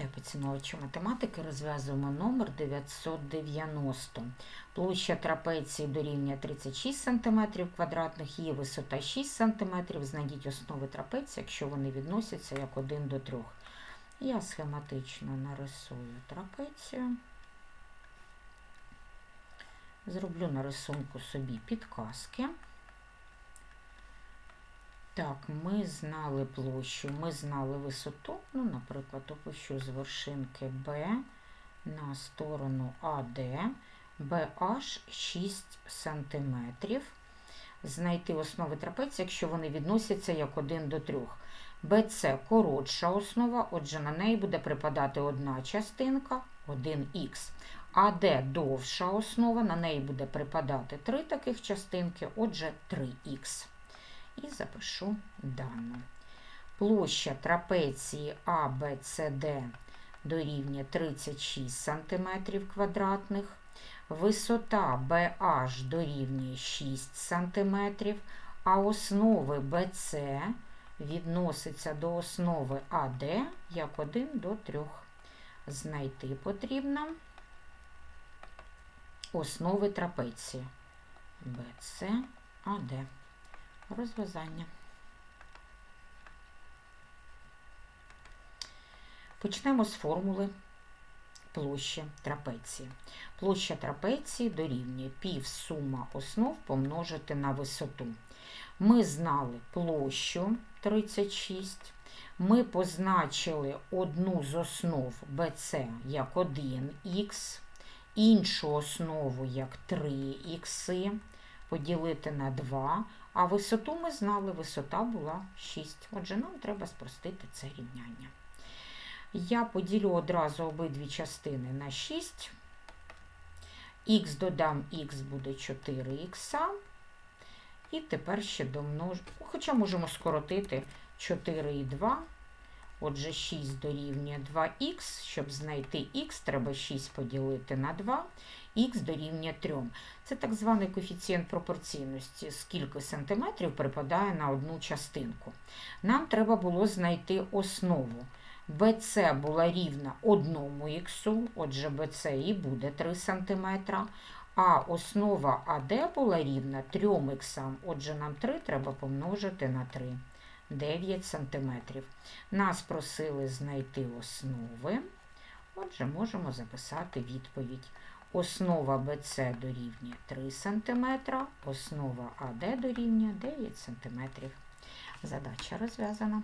Вітаю поціновувачі математики. Розв'язуємо номер 990. Площа трапеції дорівнює 36 см квадратних, її висота 6 см. Знайдіть основи трапеції, якщо вони відносяться як 1 до 3. Я схематично нарисую трапецію. Зроблю на рисунку собі підказки. Так, ми знали площу, ми знали висоту. Ну, наприклад, опущу з вершинки B на сторону AD, BH 6 см. Знайти основи трапеції, якщо вони відносяться як 1 до 3. BC коротша основа, отже, на неї буде припадати одна частинка 1х. АД довша основа, на неї буде припадати три таких частинки, отже, 3х і запишу дану. Площа трапеції ABCD дорівнює 36 см квадратних, висота BH дорівнює 6 см, а основи BC відноситься до основи AD як 1 до 3. Знайти потрібно основи трапеції BC, AD розв'язання. Почнемо з формули площі трапеції. Площа трапеції дорівнює пів сума основ помножити на висоту. Ми знали площу 36. Ми позначили одну з основ BC як 1х, іншу основу як 3х, поділити на 2, а висоту ми знали, висота була 6. Отже, нам треба спростити це рівняння. Я поділю одразу обидві частини на 6. Х додам х буде 4х. І тепер ще домножу, хоча можемо скоротити 4 і 2. Отже, 6 дорівнює 2х. Щоб знайти х, треба 6 поділити на 2, х дорівнює 3. Це так званий коефіцієнт пропорційності, скільки сантиметрів припадає на одну частинку. Нам треба було знайти основу. BC була рівна 1 х, отже, BC і буде 3 см, а основа AD була рівна 3 х, отже, нам 3 треба помножити на 3. 9 см. Нас просили знайти основи. Отже, можемо записати відповідь. Основа BC дорівнює 3 см, основа AD дорівнює 9 см. Задача розв'язана.